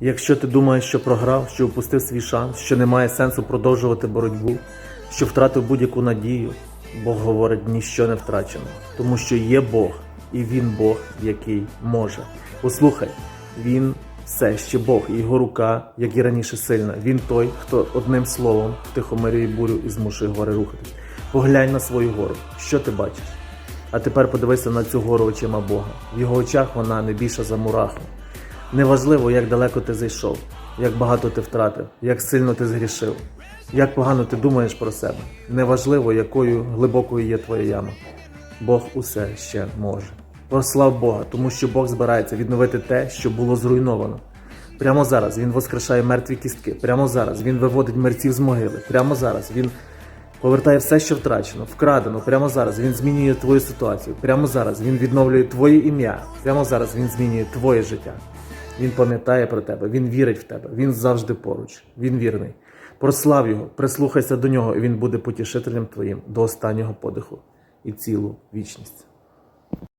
Якщо ти думаєш, що програв, що упустив свій шанс, що немає сенсу продовжувати боротьбу, що втратив будь-яку надію, Бог говорить, ніщо не втрачено, тому що є Бог, і Він Бог, який може. Послухай, Він все ще Бог, і його рука, як і раніше, сильна. Він той, хто одним словом втихомирює бурю і змушує гори рухатись. Поглянь на свою гору. Що ти бачиш? А тепер подивися на цю гору очима Бога. В його очах вона не більша за мураху. Неважливо, як далеко ти зайшов, як багато ти втратив, як сильно ти згрішив, як погано ти думаєш про себе. Неважливо, якою глибокою є твоя яма. Бог усе ще може. Прослав Бога, тому що Бог збирається відновити те, що було зруйновано. Прямо зараз Він воскрешає мертві кістки. Прямо зараз Він виводить мерців з могили. Прямо зараз Він повертає все, що втрачено, вкрадено. Прямо зараз Він змінює твою ситуацію. Прямо зараз Він відновлює твоє ім'я. Прямо зараз Він змінює твоє життя. Він пам'ятає про тебе, він вірить в тебе, він завжди поруч, він вірний. Прослав його, прислухайся до нього, і він буде потішителем твоїм до останнього подиху і цілу вічність.